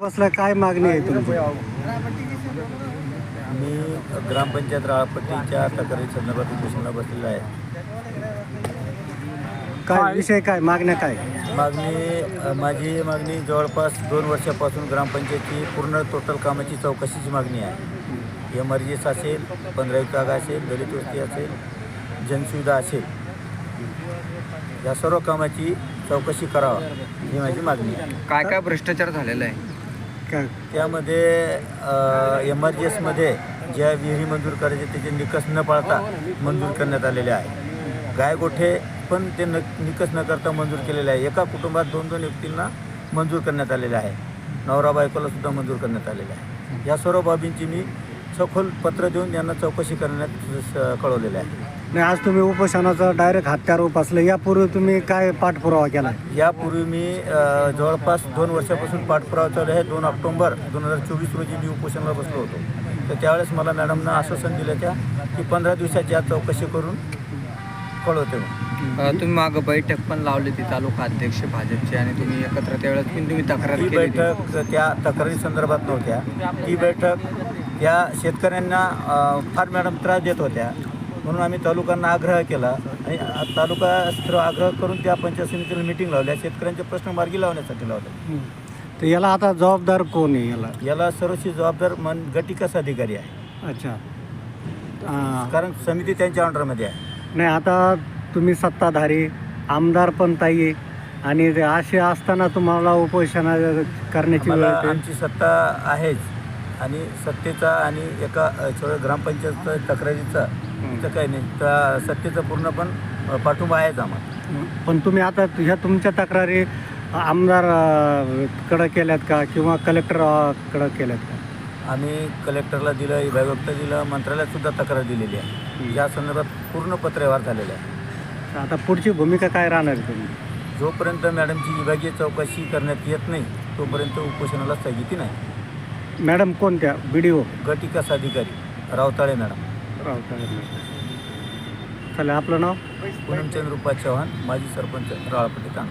बसला काय मागणी आहे तुमची? मी ग्रामपंचायत राळपट्टीच्या तक्रारी संदर्भात उपोषणाला बसलेला आहे. काय विषय काय? मागण्या काय? मागणी माझी मागणी जवळपास दोन वर्षापासून ग्रामपंचायतची पूर्ण टोटल कामाची चौकशीची मागणी आहे. एम आर जी एस असेल पंधरा जागा असेल दलित वस्ती असेल जनसुविधा असेल या सर्व कामाची चौकशी करावा ही माझी मागणी आहे. काय काय भ्रष्टाचार झालेला आहे? काय त्यामध्ये एम आर जी एसमध्ये ज्या विहिरी मंजूर करायचे त्याचे निकष न पाळता मंजूर करण्यात आलेले आहे. गायगोठे पण ते न निकष न करता मंजूर केलेले आहे. एका कुटुंबात दोन दोन व्यक्तींना मंजूर करण्यात आलेले आहे. नवरा बायकोला सुद्धा मंजूर करण्यात आलेले आहे. या सर्व बाबींची मी सखोल पत्र देऊन यांना चौकशी करण्यात कळवलेलं आहे. नाही आज तुम्ही उपोषणाचा डायरेक्ट हत्यार उपासलं यापूर्वी तुम्ही काय पाठपुरावा केला? यापूर्वी मी अ, जवळपास दोन वर्षापासून पाठपुरावा चालू आहे. दोन ऑक्टोबर दोन हजार चोवीस रोजी मी उपोषणाला बसलो होतो. तर त्यावेळेस मला मॅडमनं आश्वासन दिलं त्या की पंधरा दिवसाची आज चौकशी करून कळवते. अ, तुम्ही मागं बैठक पण लावली ती तालुका अध्यक्ष भाजपचे आणि तुम्ही एकत्र त्यावेळेस पण तुम्ही तक्रार केली होती. बैठक त्या तक्रारी संदर्भात नव्हत्या. ती बैठक त्या शेतकऱ्यांना फार मॅडम त्रास देत होत्या. म्हणून आम्ही तालुक्यांना आग्रह केला आणि तालुका आग्रह करून त्या पंचायत समितीला मिटिंग लावल्या शेतकऱ्यांचे प्रश्न मार्गी लावण्यासाठी लावल्या तर याला आता जबाबदार कोण आहे याला? याला सर्वस्वी जबाबदार मन गटिकास अधिकारी आहे. अच्छा. कारण समिती त्यांच्या अंडरमध्ये आहे. नाही आता तुम्ही सत्ताधारी आमदार पण ताई आणि असे असताना तुम्हाला उपोषणा करण्याची. आमची सत्ता आहेच. आणि सत्तेचा आणि एका ग्रामपंचायतचा तक्रारीचा तिथं काही नाही. त्या सत्तेचा पूर्ण पण पाठिंबा आहेच आम्हाला. पण तुम्ही आता ह्या तुमच्या तक्रारी आमदार कडं केल्यात का किंवा कलेक्टर अ, कडं केल्यात का? आम्ही कलेक्टरला दिलं विभागोक्त दिलं मंत्रालयात सुद्धा तक्रार दिलेली आहे. या संदर्भात पूर्ण पत्रव्यवहार झालेला आहे. तर आता पुढची भूमिका काय राहणार तुम्ही जोपर्यंत मॅडमची विभागीय चौकशी करण्यात येत नाही तोपर्यंत उपोषणाला स्थगिती नाही. मॅडम कोणत्या? बी डी ओ गटिकास अधिकारी. रावताळे मॅडम. चला आपलं नाव? पूनमचंद्र रुपा चव्हाण. माजी सरपंच राळपट्टी तांग